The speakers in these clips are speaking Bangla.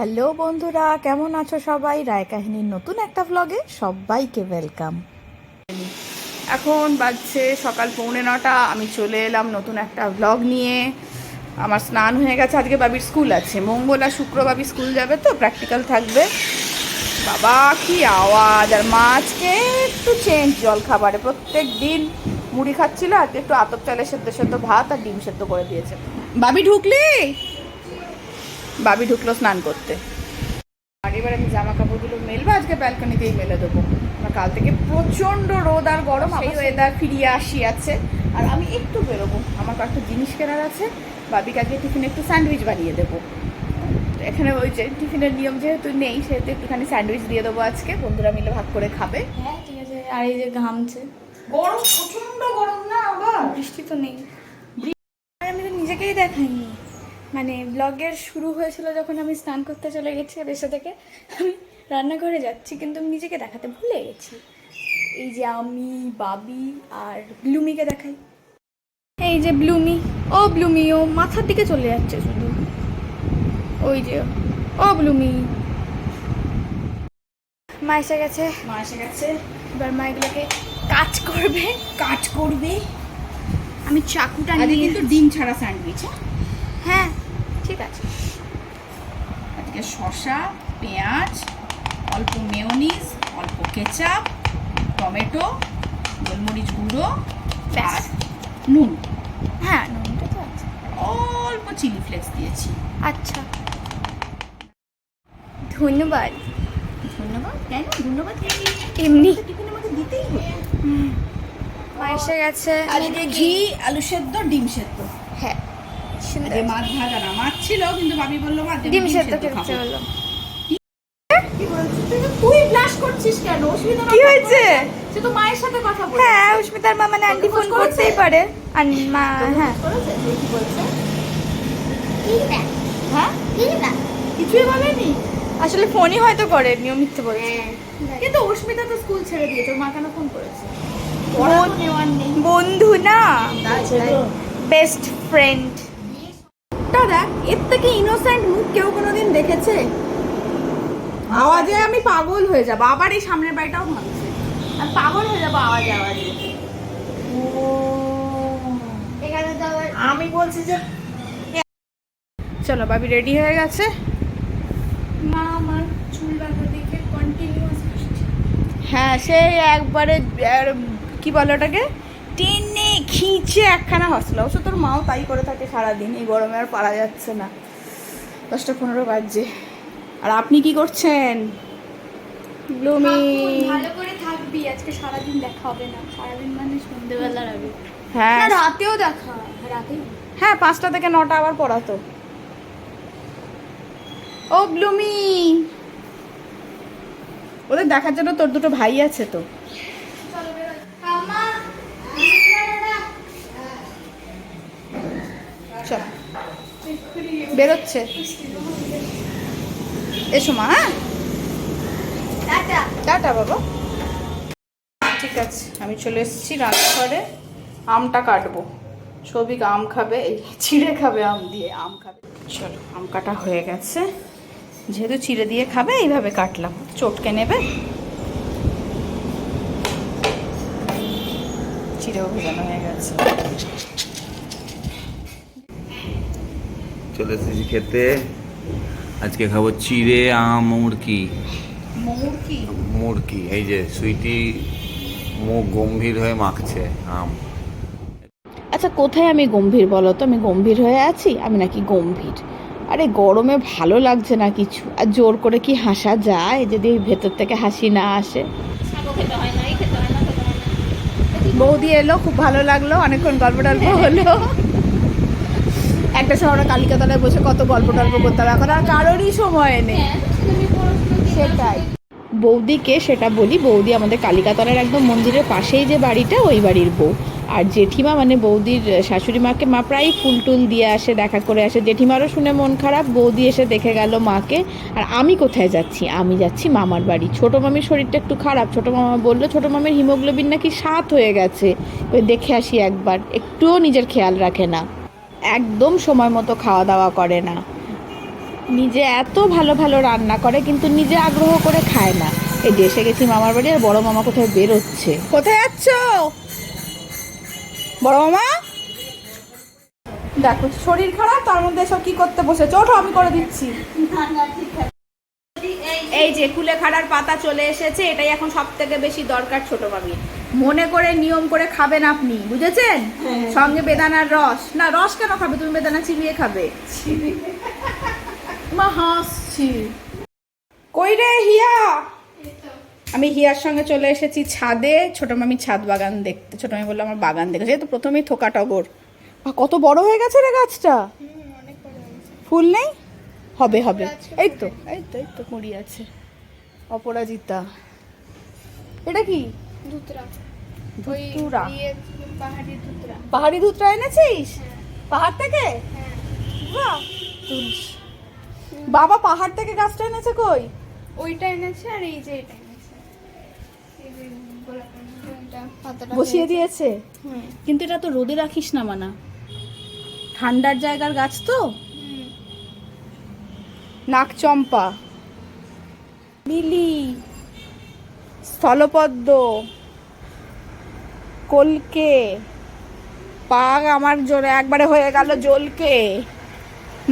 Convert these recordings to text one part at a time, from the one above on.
হ্যালো বন্ধুরা, কেমন আছো সবাই? রায় কাহিনীর নতুন একটা ভ্লগে সবাইকে ওয়েলকাম এখন বাজছে সকাল পৌনে নটা, আমি চলে এলাম নতুন একটা ভ্লগ নিয়ে। আমার স্নান হয়ে গেছে, আজকে বাবির স্কুল আছে। মঙ্গল আর শুক্র বাবি স্কুল যাবে তো প্র্যাকটিক্যাল থাকবে। বাবা, কি আওয়াজ! আর মা আজকে একটু চেঞ্জ জল খাবারে। প্রত্যেক দিন মুড়ি খাচ্ছিল, আজকে একটু আতপ চালের সেদ্ধ সেদ্ধ ভাত আর ডিম সেদ্ধ করে দিয়েছে। বাবি ঢুকলি? বাবি ঢুকলো স্নান করতে। আর এবার আমি জামা কাপড়গুলো মেলবো আজকে ব্যালকনিতেই মেলে দেবো। আমার কাল থেকে প্রচণ্ড রোদ আর গরম সেই ওয়েদার ফিরিয়ে আসি আছে। আর আমি একটু বেরোবো আমার কয়েকটা জিনিস কেনার আছে। বাবিকে আজকে টিফিনে একটু স্যান্ডউইচ বানিয়ে দেবো। এখানে ওই যে টিফিনের নিয়ম যেহেতু নেই সেহেতু একটুখানি স্যান্ডউইচ দিয়ে দেবো আজকে। বন্ধুরা মিলে ভাগ করে খাবে। হ্যাঁ ঠিক আছে। আর এই যে ঘামছে। গরম প্রচণ্ড গরম না আবার? বৃষ্টি তো নেই। আর আমি তো নিজেকেই দেখাইনি। মানে ব্লগের শুরু হয়েছিল যখন আমি স্নান করতে চলে গেছি এসে থেকে আমি রান্নাঘরে যাচ্ছি কিন্তু আমি নিজেকে দেখাতে ভুলে গেছি। এই যে আমি বাবি আর ব্লুমিকে দেখাই। এই যে ব্লুমি ও ব্লুমি ও মাথার দিকে চলে যাচ্ছে শুধু। ওই যে ও ব্লুমি। মা এসে গেছে। মা এসে গেছে। এবার মা এগুলোকে কাজ করবে। কাজ করবে? আমি চাকুটা নিয়ে কিন্তু ডিম ছাড়া স্যান্ডউইচ হ্যাঁ ঠিক আছে। আজকে শসা পেঁয়াজ অল্প মেয়োনিজ অল্প কেচাপ টমেটো গোলমরিচ গুঁড়ো। আর নুন। হ্যাঁ নুনটা তো আছে। অল্প চিলি ফ্লেক্স দিয়েছি। আচ্ছা। ধন্যবাদ। ধন্যবাদ? কেন? ধন্যবাদ এমনি। দিতেই গেছে। আজকে ঘি আলু সেদ্ধ ডিম সেদ্ধ। হ্যাঁ। আজকে মাছ ভাজা না মাছ ছিল কিন্তু ভাবি বলল মা ডিম সেদ্ধ খেতে হলো তুই? তো- করছিস কেন? অসুবিধা কি হয়েছে? সে তো মায়ের সাথে কথা বলে হ্যাঁ উস্মিতার মা মানে আন্টি ফোন করতেই পারে। আর মা হ্যাঁ। কি বলছে? হ্যাঁ? কিছুই বলেনি? আসলে ফোনই হয়তো করে নিয়মিত বলছে। কিন্তু অস্মিতা তো স্কুল ছেড়ে দিয়েছে মা কেন ফোন করেছে? বন্ধু না। বেস্ট ফ্রেন্ড দাদা এর থেকে ইনোসেন্ট মুখ কেউ কোনোদিন দেখেছে? আওয়াজে আমি পাগল হয়ে যাব। আবার এই সামনের বাড়িটাও ভাঙছে। আর পাগল হয়ে যাব আওয়াজে আওয়াজে। এখানে তো আমি বলছি যে চলো বাবি রেডি হয়ে গেছে? মা আমার চুল বাঁধা দেখে কন্টিনিউয়াস হ্যাঁ সে একবারে কি বলে ওটাকে? টেনে খিঁচে একখানা হসলা অবশ্য তোর মাও তাই করে থাকে সারাদিন এই গরমে আর পারা যাচ্ছে না। দশটা পনেরো বাজছে। আর আপনি কি করছেন? ব্লুমি। ভালো করে থাকবি আজকে সারাদিন দেখা হবে না। সারাদিন মানে সন্ধ্যেবেলার আগে। হ্যাঁ। রাতেও দেখা হয় রাতেই হ্যাঁ পাঁচটা থেকে নটা আবার পড়াতো। ও ব্লুমি। ওদের দেখার জন্য তোর দুটো ভাই আছে তো চলো বেরোই আমা চল বেরোচ্ছে। এসো মা হ্যাঁ? টাটা। টাটা বাবা। ঠিক আছে আমি চলে এসেছি রান্নাঘরে আমটা কাটবো। সবিক আম খাবে এই চিড়ে খাবে আম দিয়ে আম খাবে। চলো আম কাটা হয়ে গেছে। যেহেতু চিড়ে দিয়ে খাবে এইভাবে কাটলাম। চটকে নেবে। চিড়েও ভেজানো হয়ে গেছে। চলে এসেছি খেতে। আজকে খাব চিড়ে আম মুরকি মৌর মুরকি এই যে সুইটি মুখ গম্ভীর হয়ে মাখছে আম। আচ্ছা কোথায় আমি গম্ভীর বলো তো? আমি গম্ভীর হয়ে আছি? আমি নাকি গম্ভীর। আরে গরমে ভালো লাগছে না কিছু। আর জোর করে কি হাসা যায় যদি ভেতর থেকে হাসি না আসে? বৌদি এলো খুব ভালো লাগল। অনেকক্ষণ গল্প টল্প হলো। একটা সময় আমরা কালিকাতলায় বসে কত গল্প টল্প করতাম, এখন আর কারোরই সময় নেই। সেটাই। বৌদিকে সেটা বলি, বৌদি আমাদের কালিকাতলার একদম মন্দিরের পাশেই যে বাড়িটা, ওই বাড়ির বউ। আর জেঠিমা মানে বৌদির শাশুড়ি মাকে মা প্রায় ফুল টুল দিয়ে আসে, দেখা করে আসে। জেঠিমারও শুনে মন খারাপ, বৌদি এসে দেখে গেল মাকে। আর আমি কোথায় যাচ্ছি? আমি যাচ্ছি মামার বাড়ি। ছোটো মামির শরীরটা একটু খারাপ, ছোটো মামা বলল, ছোটো মামির হিমোগ্লোবিন নাকি সাত হয়ে গেছে। ওই দেখে আসি একবার। একটুও নিজের খেয়াল রাখে না। একদম সময় মতো খাওয়া দাওয়া করে না। নিজে এত ভালো ভালো রান্না করে, কিন্তু নিজে আগ্রহ করে খায় না। এই দেশে গেছি মামার বাড়ি আর বড় মামা কোথায় বেরোচ্ছে? কোথায় যাচ্ছ? বড় মামা? দেখো, শরীর খারাপ, তার মধ্যে সব কি করতে বসেছো? ওঠো, আমি করে দিচ্ছি। এই যে কুলে খাড়ার পাতা চলে এসেছে এটাই এখন সব থেকে বেশি দরকার ছোট মামি মনে করে নিয়ম করে খাবেন আপনি বুঝেছেন? সঙ্গে বেদানার রস। না রস কেন খাবে? তুমি বেদানা চিবিয়ে খাবে। মা হাসছি। কই রে হিয়া? আমি হিয়ার সঙ্গে চলে এসেছি ছাদে। ছোট মামি ছাদ বাগান দেখতে। ছোট মামি বলল আমার বাগান দেখেছে তো প্রথমেই থোকা টগর। কত বড় হয়ে গেছে রে গাছটা? ফুল নেই? হবে হবে। এই তো এই তো এই তো কুড়ি আছে। অপরাজিতা। এটা কি? ধুতরা। ধুতুরা। পাহাড়ি ধুতরা। পাহাড়ি ধুতরা এনেছিস? পাহাড় থেকে? হ্যাঁ। বাহ, তুলিস। বাবা পাহাড় থেকে গাছটা এনেছে কই? ওইটা এনেছে আর এই যে এটা এনেছে। এই যে গোলাপ এটা পাতাটা বসিয়ে দিয়েছে? কিন্তু এটা তো রোদে রাখিস না মানা। ঠান্ডার জায়গার গাছ তো? হুম। নাকচম্পা লিলি স্থলপদ্ম কলকে পাগ আমার জোরে একবারে হয়ে গেল জলকে।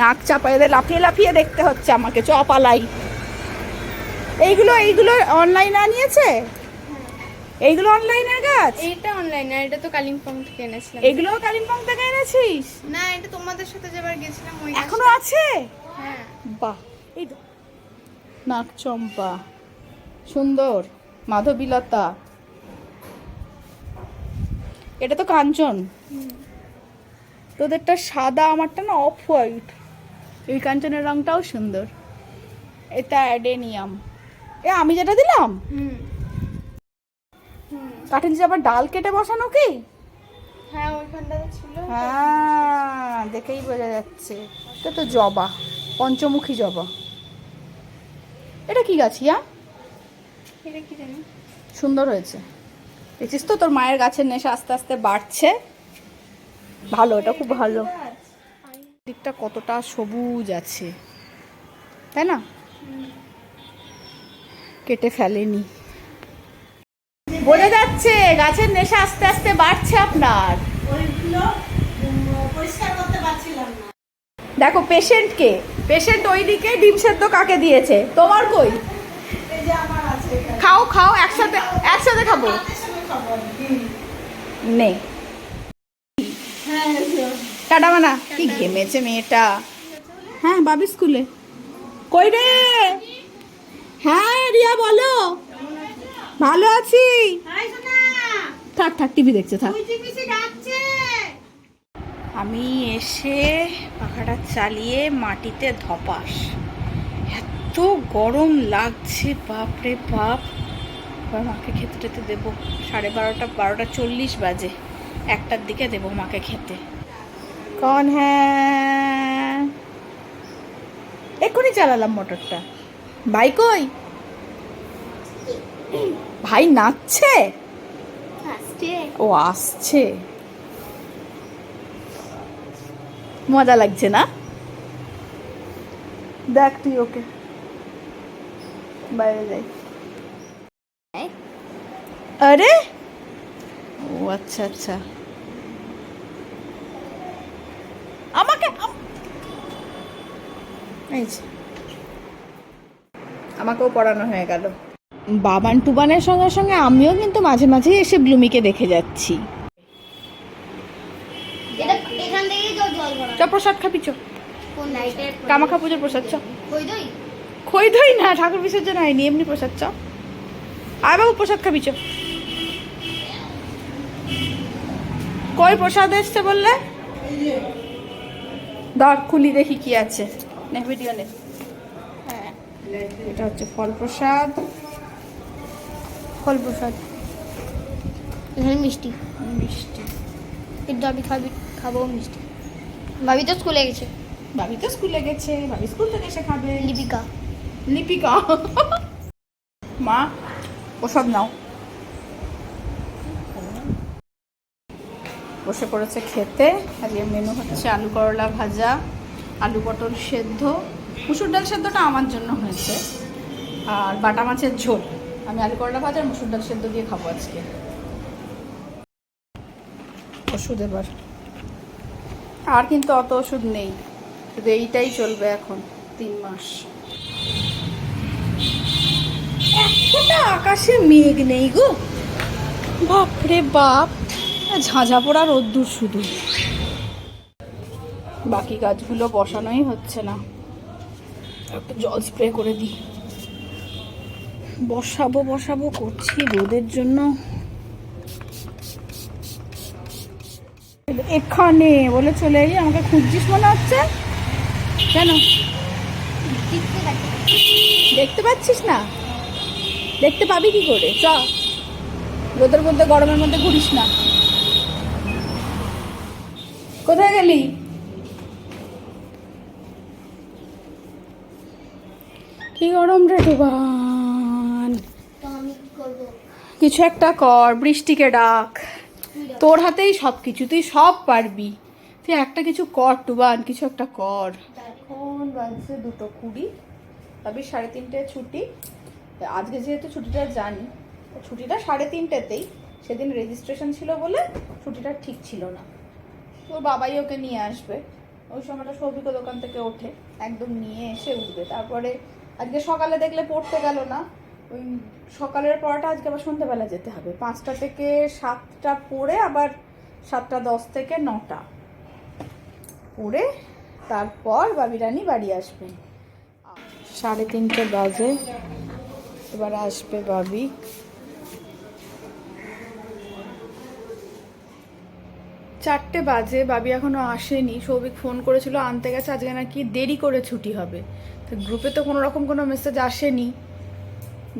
নাক চাপা এদের লাফিয়ে লাফিয়ে দেখতে হচ্ছে আমাকে চপালাই এইগুলো এইগুলো অনলাইনে আনিয়েছে? এইগুলো অনলাইনের গাছ? এইটা অনলাইন আর এটা তো কালিম্পং থেকে এনেছিলাম। এগুলো কালিম্পং থেকে এনেছিস? না এটা তোমাদের সাথে যেবার গেছিলাম ওই এখনও আছে? হ্যাঁ। বাহ এই নাকচম্পা সুন্দর মাধবীলতা। এটা তো কাঞ্চন। তোদেরটা সাদা আমারটা না অফ হোয়াইট। এই কাঞ্চনের রংটাও সুন্দর। এটা অ্যাডেনিয়াম। এ আমি যেটা দিলাম? নিচে আবার ডাল কেটে বসানো কি? হ্যাঁ ওইখানটাতে ছিল। হ্যাঁ দেখেই বোঝা যাচ্ছে। এটা তো জবা পঞ্চমুখী জবা। এটা কি গাছ ইয়া? এটা কি জানি? সুন্দর হয়েছে। দেখছিস তো তোর মায়ের গাছের নেশা আস্তে আস্তে বাড়ছে। ভালো এটা খুব ভালো। দিকটা কতটা সবুজ আছে। তাই না? কেটে ফেলেনি। বোঝা যাচ্ছে গাছের নেশা আস্তে আস্তে বাড়ছে আপনার। দেখো পেশেন্টকে পেশেন্ট ওইদিকে ডিম সেদ্ধ কাকে দিয়েছে? তোমার কই? খাও খাও একসাথে একসাথে খাব। নে। টাটা মানা কি ঘেমেছে মেয়েটা। হ্যাঁ বাবি স্কুলে। কই রে? হ্যাঁ রিয়া বলো। ভালো আছি? থাক থাক টিভি দেখছে থাক। আমি এসে পাখাটা চালিয়ে মাটিতে ধপাস। এত গরম লাগছে বাপরে বাপ। এবার মাকে খেতে টেতে দেবো। সাড়ে বারোটা বারোটা চল্লিশ বাজে। একটার দিকে দেবো মাকে খেতে। কন হ্যাঁ? এক্ষুনি চালালাম মোটরটা। ভাই কই? ভাই নাচছে? ও আসছে। মজা লাগছে না? দেখ তুই ওকে। বাইরে যাই। আরে? ও আচ্ছা আচ্ছা। আমাকে এই যে। আমাকেও পড়ানো হয়ে গেল। বাবান টুবানের সঙ্গে সঙ্গে আমিও কিন্তু মাঝে মাঝে এসে ব্লুমিকে দেখে যাচ্ছি এটা এখান থেকেই তো জল ভরা চ প্রসাদ খাবি চ। কামাখা পুজোর প্রসাদ চ। খই দই? না ঠাকুর বিসর্জন হয়নি এমনি প্রসাদ চ। আয় বাবু প্রসাদ খাবি চ। কই প্রসাদ এসছে বললে? ধর খুলি দেখি কি আছে। নে ভিডিও নে। হ্যাঁ এটা হচ্ছে ফল প্রসাদ। ফল প্রসাদ। এখানে মিষ্টি। মিষ্টি। এর দাবি খাবি খাব মিষ্টি। ভাবি তো স্কুলে গেছে। ভাবি তো স্কুলে গেছে ভাবি স্কুল থেকে এসে খাবে। লিপিকা। লিপিকা। মা প্রসাদ নাও। বসে পড়েছে খেতে আজকে মেনু হচ্ছে আলু করলা ভাজা আলু পটল সেদ্ধ। মুসুর ডাল সেদ্ধটা আমার জন্য হয়েছে। আর বাটা মাছের ঝোল। আমি আলু করলা ভাজা আর মুসুর ডাল সেদ্ধ দিয়ে খাব আজকে। ওষুধ এবার। আর কিন্তু অত ওষুধ নেই। শুধু এইটাই চলবে এখন, তিন মাস। আকাশে মেঘ নেই গো। বাপরে বাপ, ঝাঁঝা পোড়া রোদ্দুর শুধু। বাকি গাছগুলো বসানোই হচ্ছে না। একটু জল স্প্রে করে দিই। বসাবো বসাবো, করছি রোদের জন্য। এখানে বলে চলে এলি আমাকে খুঁজছিস মনে হচ্ছে? কেন? দেখতে পাচ্ছিস না? দেখতে পাবি কি করে? চ। রোদের মধ্যে গরমের মধ্যে ঘুরিস না। কোথায় গেলি? কি গরম রে ডুবান কিছু একটা কর বৃষ্টিকে ডাক। তোর হাতেই সব কিছু তুই সব পারবি। তুই একটা কিছু কর, টুবান, কিছু একটা কর। এখন বাজছে দুটো কুড়ি, তবে সাড়ে তিনটে ছুটি। আজকে যেহেতু ছুটিটা জানি ছুটিটা সাড়ে তিনটেতেই। সেদিন রেজিস্ট্রেশন ছিল বলে ছুটিটা ঠিক ছিল না। তোর বাবাই ওকে নিয়ে আসবে। ওই সময়টা সৌভিক দোকান থেকে ওঠে, একদম নিয়ে এসে উঠবে। তারপরে আজকে সকালে দেখলে পড়তে গেল না। ওই সকালের পড়াটা আজকে আবার সন্ধ্যাবেলা যেতে হবে। পাঁচটা থেকে সাতটা পড়ে আবার সাতটা দশ থেকে নটা পড়ে তারপর বাবি রানী বাড়ি আসবে। সাড়ে তিনটে বাজে, এবার আসবে বাবি। চারটে বাজে, বাবি এখনও আসেনি। সৌভিক ফোন করেছিল, আনতে গেছে, আজকে নাকি দেরি করে ছুটি হবে। তো গ্রুপে তো কোনো রকম কোনো মেসেজ আসেনি।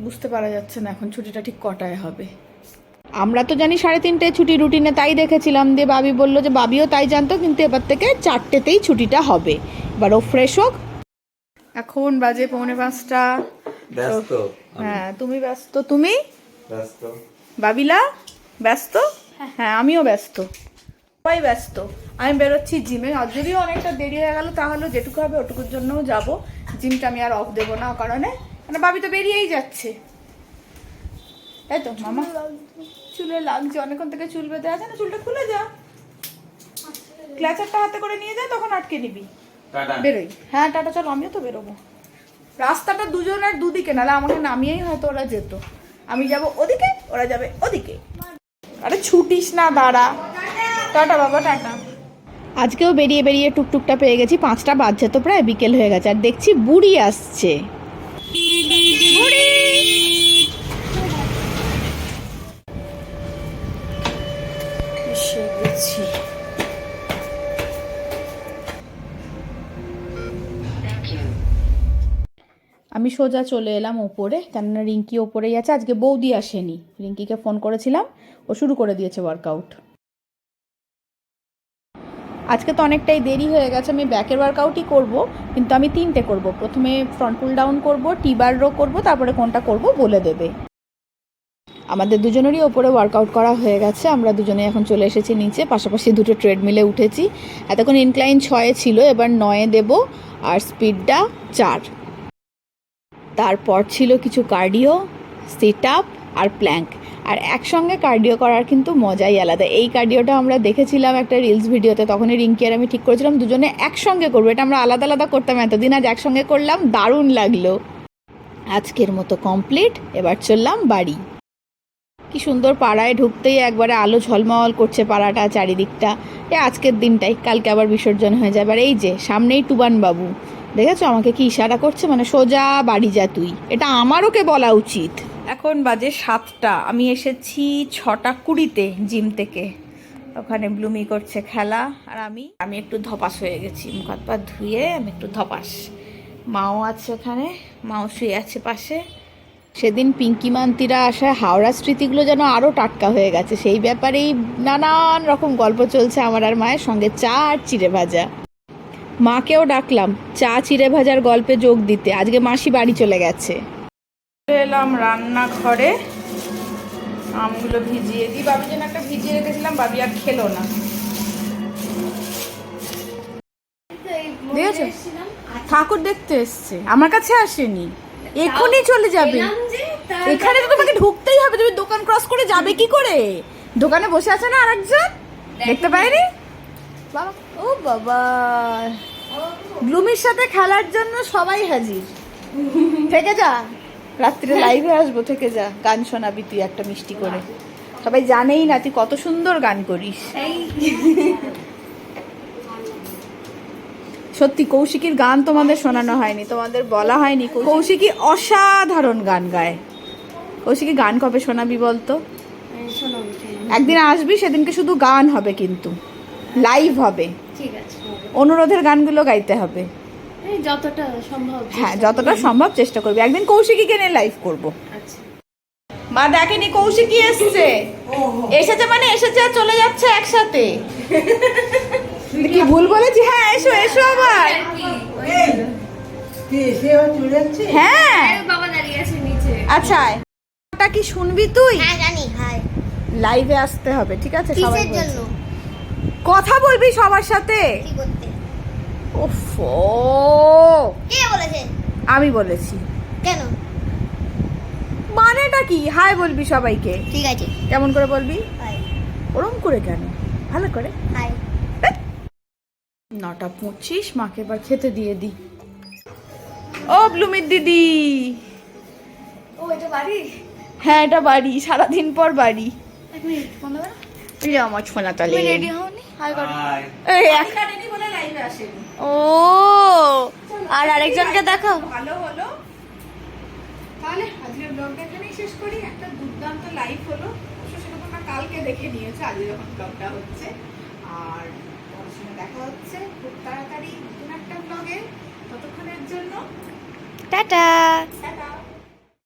বুঝতে পারা যাচ্ছে না এখন ছুটিটা ঠিক কটায় হবে। আমরা তো জানি সাড়ে তিনটে ছুটি রুটিনে তাই দেখেছিলাম দিয়ে বাবি বলল যে বাবিও তাই জানতো কিন্তু এবার থেকে চারটেতেই ছুটিটা হবে। এবার ও ফ্রেশ হোক। এখন বাজে পৌনে পাঁচটা। ব্যস্ত হ্যাঁ তুমি ব্যস্ত। তুমি? ব্যস্ত। বাবিলা? ব্যস্ত? হ্যাঁ। আমিও ব্যস্ত। সবাই ব্যস্ত। আমি বেরোচ্ছি জিমে। আর যদিও অনেকটা দেরি হয়ে গেল তাহলে যেটুকু হবে ওটুকুর জন্যও যাব। জিমটা আমি আর অফ দেবো না ও কারণে মানে বাবি তো বেরিয়েই যাচ্ছে। তাই তো মামা। চুলে লাগছে। অনেকক্ষণ থেকে চুল বেঁধে আছে না চুলটা খুলে যা। ক্ল্যাচারটা হাতে করে নিয়ে যা তখন আটকে নিবি। বেরোই। হ্যাঁ টাটা চলো আমিও তো বেরোবো। রাস্তাটা দুজনের দুদিকে নাহলে আমাকে নামিয়েই হয়তো ওরা যেত। আমি যাব ওদিকে ওরা যাবে ওদিকে। আরে ছুটিস না দাঁড়া। টাটা বাবা টাটা। আজকেও বেরিয়ে বেরিয়ে টুকটুকটা পেয়ে গেছি পাঁচটা বাজছে তো প্রায় বিকেল হয়ে গেছে। আর দেখছি বুড়ি আসছে বুড়ি এসে গেছি আমি সোজা চলে এলাম ওপরে, কেননা রিঙ্কি ওপরেই আছে। আজকে বৌদি আসেনি। রিঙ্কিকে ফোন করেছিলাম, ও শুরু করে দিয়েছে ওয়ার্কআউট আজকে তো অনেকটাই দেরি হয়ে গেছে, আমি ব্যাকের ওয়ার্কআউটই করব, কিন্তু আমি তিনটে করব। প্রথমে ফ্রন্ট পুল ডাউন করব টিবার রো করব, তারপরে কোনটা করব বলে দেবে। আমাদের দুজনেরই ওপরে ওয়ার্কআউট করা হয়ে গেছে, আমরা দুজনে এখন চলে এসেছি নিচে, পাশাপাশি দুটো ট্রেডমিলে উঠেছি। এতক্ষণ ইনক্লাইন ছয়ে ছিল, এবার নয়ে দেব, আর স্পিডটা চার। তারপর ছিল কিছু কার্ডিও সিট আপ আর প্ল্যাঙ্ক আর একসঙ্গে কার্ডিও করার কিন্তু মজাই আলাদা। এই কার্ডিওটা আমরা দেখেছিলাম একটা রিলস ভিডিওতে, তখনই রিঙ্কি আর আমি ঠিক করেছিলাম, দুজনে একসঙ্গে করব। এটা আমরা আলাদা আলাদা করতাম এতদিন, আজ একসঙ্গে করলাম, দারুণ লাগল। আজকের মতো কমপ্লিট এবার চললাম বাড়ি। কি সুন্দর পাড়ায় ঢুকতেই একবারে আলো ঝলমল করছে পাড়াটা চারিদিকটা। এ আজকের দিনটাই, কালকে আবার বিসর্জন হয়ে যাবে। আর এই যে, সামনেই টুবান বাবু দেখেছ? আমাকে কি ইশারা করছে? মানে সোজা বাড়ি যা তুই। এটা আমার ওকে বলা উচিত। এখন বাজে সাতটা। আমি এসেছি ছটা কুড়িতে জিম থেকে। ওখানে ব্লুমি করছে খেলা। আর আমি আমি একটু ধপাস হয়ে গেছি। মুখ হাত পা ধুয়ে আমি একটু ধপাস। মাও আছে ওখানে। মাও শুয়ে আছে পাশে। সেদিন পিঙ্কি মান্তিরা আসায় হাওড়া স্মৃতিগুলো যেন আরও টাটকা হয়ে গেছে। সেই ব্যাপারেই নানান রকম গল্প চলছে আমার আর মায়ের সঙ্গে। চা আর চিড়ে ভাজা। মাকেও ডাকলাম চা চিড়ে ভাজার গল্পে যোগ দিতে। আজকে মাসি বাড়ি চলে গেছে। এলাম রান্নাঘরে আমগুলো ভিজিয়ে দিই। বাবির জন্য একটা ভিজিয়ে রেখেছিলাম বাবি আর খেলো না। ঠাকুর দেখতে এসছে। আমার কাছে আসেনি। এক্ষুনি চলে যাবে। এখানে তো তোমাকে ঢুকতেই হবে। তুমি দোকান ক্রস করে যাবে কি করে? দোকানে বসে আছে না আরেকজন? দেখতে পাইনি? বাবা। ও বাবা। ব্লুমির সাথে খেলার জন্য সবাই হাজির। থেকে যা। রাত্রে লাইভে আসব থেকে যা। গান শোনাবি তুই একটা মিষ্টি করে। সবাই জানেই না তুই কত সুন্দর গান করিস। সত্যি কৌশিকীর গান তোমাদের শোনানো হয়নি তোমাদের বলা হয়নি। কৌশিকী অসাধারণ গান গায়। কৌশিকী গান কবে শোনাবি বলতো? একদিন আসবি সেদিনকে শুধু গান হবে কিন্তু। লাইভ হবে। ঠিক আছে। অনুরোধের গানগুলো গাইতে হবে। যতটা সম্ভব হ্যাঁ যতটা সম্ভব চেষ্টা করবি। একদিন কৌশিকীকে নিয়ে লাইভ করব। আচ্ছা। মা দেখেনি কৌশিকী এসছে? এসেছে মানে এসেছে আর চলে যাচ্ছে একসাথে। কি ভুল বলেছি? হ্যাঁ এসো এসো আবার। হ্যাঁ। বাবা দাঁড়িয়ে আছে নিচে। আচ্ছা ওটা কি শুনবি তুই? হ্যাঁ জানি লাইভে আসতে হবে ঠিক আছে? সবাই জন্য? কথা বলবি সবার সাথে? কি করতে ওফ। কে বলেছে? আমি বলেছি। কেন? মানেটা কি? হাই বলবি সবাইকে। ঠিক আছে। কেমন করে বলবি? ওরম করে কেন? ভালো করে। হাই। নটা পঁচিশ মাকে এবার খেতে দিয়ে দি। ও ব্লুমির দিদি। ও এটা বাড়ি হ্যাঁ এটা বাড়ি। সারাদিন পর বাড়ি। এক মিনিট ফোন আমার রেডি হওনি? হাই ও আর আরেকজনকে দেখাও ভালো হলো। তাহলে আজকের ব্লগটা এখানেই শেষ করি। একটা দুর্দান্ত লাইভ হলো। কালকে দেখে নিয়েছো আজকে যখন ব্লগটা হচ্ছে। আর তোমার সঙ্গে দেখা হচ্ছে খুব তাড়াতাড়ি নতুন একটা ব্লগে ততক্ষণের জন্য টাটা।